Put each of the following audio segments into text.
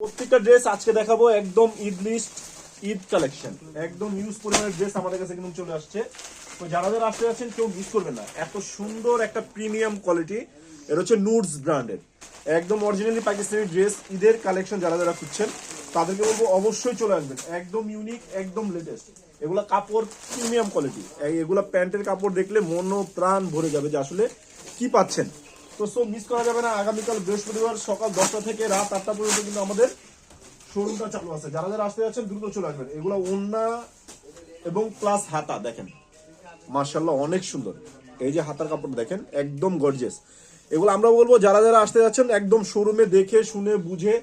প্রত্যেকটা ড্রেস আজকে দেখাবো একদম ঈদ লিস্ট ঈদ কালেকশন একদম ইউজ পরিমাণের ড্রেস আমাদের কাছে কিন্তু চলে আসছে। তো যারা যারা আসতে যাচ্ছেন, কেউ মিস করবেন না। এত সুন্দর একটা প্রিমিয়াম কোয়ালিটি এটা হচ্ছে নুডস ব্র্যান্ডের একদম অরিজিনালি পাকিস্তানি ড্রেস ঈদের কালেকশন যারা যারা খুঁজছেন, তাদেরকে বলব অবশ্যই চলে আসবেন। একদম ইউনিক একদম লেটেস্ট এগুলো কাপড় প্রিমিয়াম কোয়ালিটি এগুলো প্যান্টের কাপড় দেখলে মন প্রাণ ভরে যাবে যে আসলে কি পাচ্ছেন। তো মিস করা যাবে না। আগামীকাল বৃহস্পতিবার সকাল দশটা থেকে রাত আটটা পর্যন্ত কিন্তু আমাদের শোরুমটা চালু আছে। যারা যারা আসতে যাচ্ছেন দ্রুত চলে আসবেন। এগুলো ওন্না এবং প্লাস হাতা দেখেন। মার্শাল্লাহ অনেক সুন্দর। এই যে হাতার কাপড় দেখেন একদম গর্জেস এগুলো আমরা বলব যারা যারা আসতে যাচ্ছেন একদম শোরুমে দেখে শুনে বুঝে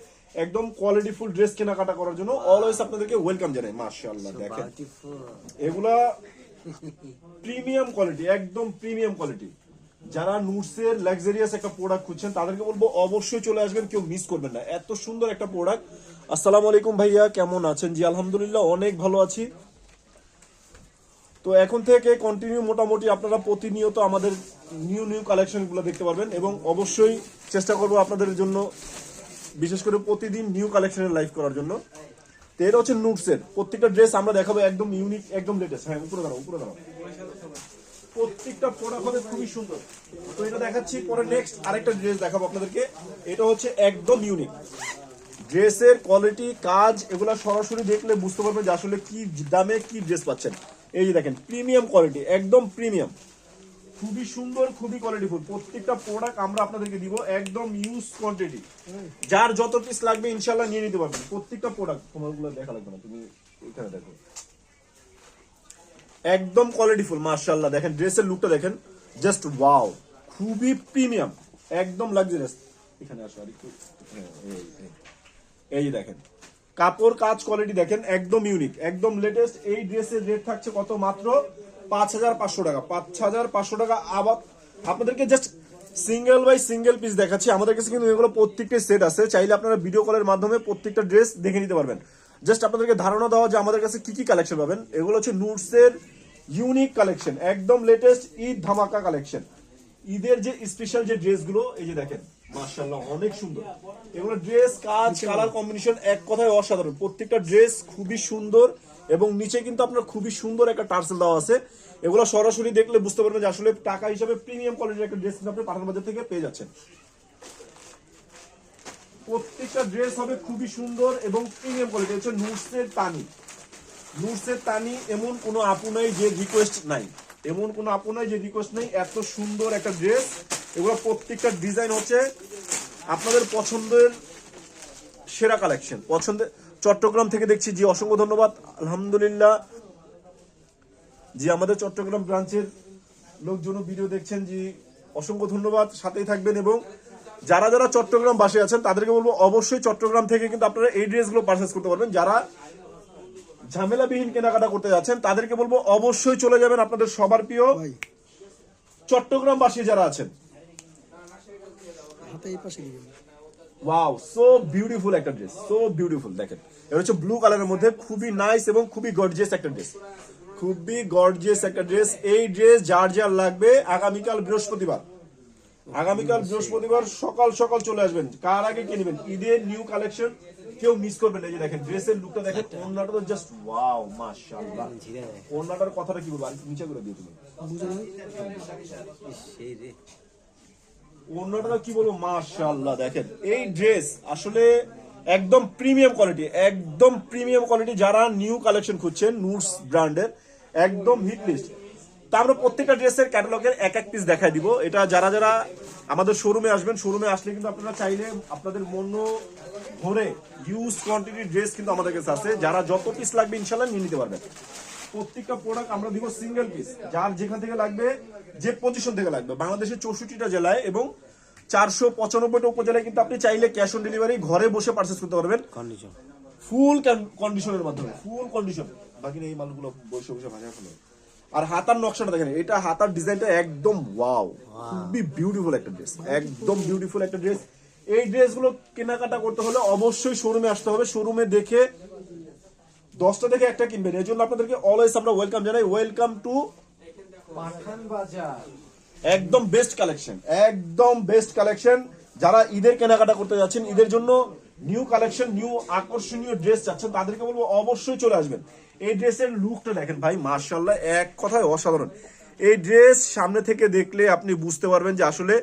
একদম কোয়ালিটিফুল ড্রেস কেনাকাটা করার জন্য অলওয়েজ আপনাদেরকে ওয়েলকাম জানাই। মার্শাল্লাহ দেখেন। এগুলা প্রিমিয়াম কোয়ালিটি একদম প্রিমিয়াম কোয়ালিটি যারা নুটসের লাক্সারিয়াস একটা প্রোডাক্ট খুঁজছেন, তাদেরকে বলব অবশ্যই চলে আসবেন, কেউ মিস করবেন না। এত সুন্দর একটা প্রোডাক্ট আসসালামু আলাইকুম ভাইয়া, কেমন আছেন? জি, আলহামদুলিল্লাহ, অনেক ভালো আছি। তো এখন থেকে কন্টিনিউ মোটামুটি আপনারা প্রতিনিয়ত আমাদের নিউ নিউ কালেকশনগুলো দেখতে পারবেন এবং অবশ্যই চেষ্টা করব আপনাদের জন্য, বিশেষ করে প্রতিদিন নিউ কালেকশনের লাইভ করার জন্য। তো এটা হচ্ছে নুটসের প্রত্যেকটা ড্রেস আমরা দেখাবো একদম ইউনিক একদম লেটেস্ট হ্যাঁ উপরে দাঁড়াও উপরে দাঁড়াও। প্রত্যেকটা প্রোডাক্ট হবে খুবই সুন্দর। তো এটা দেখাচ্ছি, পরে নেক্সট আরেকটা ড্রেস দেখাবো আপনাদেরকে। এটা হচ্ছে একদম ইউনিক ড্রেসের কোয়ালিটি কাজ, এগুলা সরাসরি দেখলে বুঝতে পারবেন যে আসলে কি দামে কি ড্রেস পাচ্ছেন। এই যে দেখেন প্রিমিয়াম কোয়ালিটি একদম প্রিমিয়াম খুবই সুন্দর, খুবই কোয়ালিটিফুল প্রত্যেকটা প্রোডাক্ট আমরা আপনাদেরকে দিব একদম ইউজ কোয়ান্টিটি যার যত পিস লাগবে ইনশাল্লাহ নিয়ে নিতে পারবেন। প্রত্যেকটা প্রোডাক্ট তোমারগুলো দেখা লাগবে না, তুমি এখানে দেখো। একদম কোয়ালিটিফুল মার্শাল্লাহ দেখেন ড্রেসের লুকটা দেখেন জাস্ট ওয়াও খুবই প্রিমিয়াম একদম লাক্সারিয়াস এখানে আসো, আর একটু। এই দেখেন। কাপড় কাজ কোয়ালিটি দেখেন, একদম ইউনিক একদম লেটেস্ট এই ড্রেসের রেট থাকছে কত মাত্র? পাঁচ হাজার পাঁচশো টাকা, পাঁচ হাজার পাঁচশো টাকা আবার আপনাদেরকে just single by single piece দেখাচ্ছি। আমাদের কাছে কিন্তু এগুলো প্রত্যেকটা সেট আছে। চাইলে আপনারা ভিডিও কলের মাধ্যমে প্রত্যেকটা ড্রেস দেখে নিতে পারবেন। জাস্ট আপনাদেরকে ধারণা দেওয়া যে আমাদের কাছে কি কি কালেকশন পাবেন। এগুলো হচ্ছে নুটসের ইউনিক কালেকশন একদম লেটেস্ট ঈদ ধামাকা কালেকশন ঈদের যে স্পেশাল যে ড্রেসগুলো এই যে দেখেন মার্শাল্লাহ অনেক সুন্দর। এগুলো ড্রেস কাজ কালার কম্বিনেশন এক কথায় অসাধারণ। প্রত্যেকটা ড্রেস খুবই সুন্দর এবং নিচে কিন্তু আপনার খুবই সুন্দর একটা টার্সেল দেওয়া আছে। এগুলো সরাসরি দেখলে বুঝতে পারবেন যে আসলে টাকা হিসাবে প্রিমিয়াম কোয়ালিটির একটা ড্রেস কিন্তু আপনি পাঠান বাজার থেকে পেয়ে যাচ্ছেন। প্রত্যেকটা ড্রেস হবে খুবই সুন্দর এবং প্রিমিয়াম কোয়ালিটি হচ্ছে নুটসের তানি। নুটসের তানি, এমন কোনো আপু নাই যে রিকোয়েস্ট নাই। এমন কোনো আপু নাই যে রিকোয়েস্ট নেই। এত সুন্দর একটা ড্রেস এগুলো প্রত্যেকটা ডিজাইন হচ্ছে আপনাদের পছন্দের সেরা কালেকশন পছন্দের চট্টগ্রাম থেকে দেখছি জি, অসংখ্য ধন্যবাদ। আলহামদুলিল্লাহ। জি, আমাদের চট্টগ্রাম ব্রাঞ্চের লোকজন ভিডিও দেখছেন। জি, অসংখ্য ধন্যবাদ। সাথেই থাকবেন এবং যারা যারা চট্টগ্রাম বাসে আছেন, তাদেরকে বলব অবশ্যই চট্টগ্রাম থেকে কিন্তু আপনারা এই ড্রেসগুলো পারচেস করতে পারবেন। যারা ঝামেলাবিহীন কেনাকাটা করতে যাচ্ছেন তাদেরকে বলব অবশ্যই চলে যাবেন আপনাদের সবার প্রিয় চট্টগ্রাম বাসী যারা আছেন। ওয়াও সো বিউটিফুল একটা ড্রেস সো বিউটিফুল দেখেন। এটা হচ্ছে ব্লু কালারের মধ্যে খুবই নাইস এবং খুবই গর্জিয়াস একটা ড্রেস খুবই গর্জিয়াস একটা ড্রেস এই ড্রেস যার যার লাগবে আগামীকাল বৃহস্পতিবার। আগামীকাল বৃহস্পতিবার সকাল সকাল চলে আসবেন। কার আগে কে নেবেন? ঈদের নিউ কালেকশন কেউ মিস করবেন এই যে দেখেন ড্রেসের লুকটা দেখেন ওন্নাটা তো জাস্ট ওয়াও মাশাআল্লাহ। ওন্নাটার কথাটা কি বলব? আর নিচে করে দিও তুমি অন্যটা কি বলব? মাশাআল্লাহ দেখেন। এই ড্রেস আসলে একদম প্রিমিয়াম কোয়ালিটি একদম প্রিমিয়াম কোয়ালিটি যারা নিউ কালেকশন খুঁজছেন নুটস ব্র্যান্ডের একদম হিট লিস্ট তা আমরা প্রত্যেকটা ড্রেসের ক্যাটালগের এক এক পিস দেখাই দিব। এটা যারা যারা আমাদের শোরুমে আসবেন শোরুমে আসলে কিন্তু আপনারা চাইলে আপনাদের মন ভরে ইউজ কোয়ান্টিটি ড্রেস কিন্তু আমাদের কাছে আছে। যারা যত পিস লাগবে ইনশাল্লাহ নিয়ে নিতে পারবেন। প্রত্যেকটা প্রোডাক্ট আমরা দিব সিঙ্গেল পিস যার যেখান থেকে লাগবে যে পজিশন থেকে লাগবে। বাংলাদেশের চৌষট্টিটা জেলায় এবং চারশো পঁচানব্বইটা উপজেলায় কিন্তু আপনি চাইলে ক্যাশ অন ডেলিভারি ঘরে বসে পারচেস করতে পারবেন। কন্ডিশন ফুল কন্ডিশনের মাধ্যমে ফুল কন্ডিশন বাকি এই মালগুলো বসে বসে ভাজা ফেলে। আর হাতার নকশাটা দেখেন এটা হাতার ডিজাইনটা একদম ওয়াও। খুবই বিউটিফুল একটা ড্রেস একদম বিউটিফুল একটা ড্রেস এই ড্রেসগুলো কেনাকাটা করতে হলে অবশ্যই শোরুমে আসতে হবে। শোরুমে দেখে দশটা থেকে একটা কিনবেন। এই জন্য আপনাদেরকে অলওয়েজ আমরা ওয়েলকাম জানাই। ওয়েলকাম টু পাঠান বাজার একদম বেস্ট কালেকশন একদম বেস্ট কালেকশন যারা ঈদের কেনাকাটা করতে যাচ্ছেন ঈদের জন্য নিউ কালেকশন নিউ আকর্ষণীয় ড্রেস চাচ্ছেন তাদেরকে বলব অবশ্যই চলে আসবেন। এই ড্রেসের লুকটা দেখেন ভাই মার্শাল্লাহ এক কথায় অসাধারণ। এই ড্রেস সামনে থেকে দেখলে আপনি বুঝতে পারবেন যে আসলে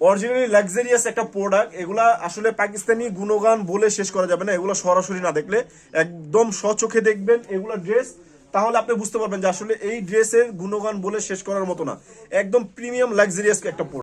অরিজিনালি লাক্সারিয়াস একটা প্রোডাক্ট এগুলা আসলে পাকিস্তানি গুণগান বলে শেষ করা যাবে না, এগুলো সরাসরি না দেখলে, একদম স্বচোখে দেখবেন এগুলা ড্রেস। তাহলে আপনি বুঝতে পারবেন যে আসলে এই ড্রেসের গুণগান বলে শেষ করার মতো না, একদম প্রিমিয়াম লাক্সারিয়াস একটা প্রোডাক্ট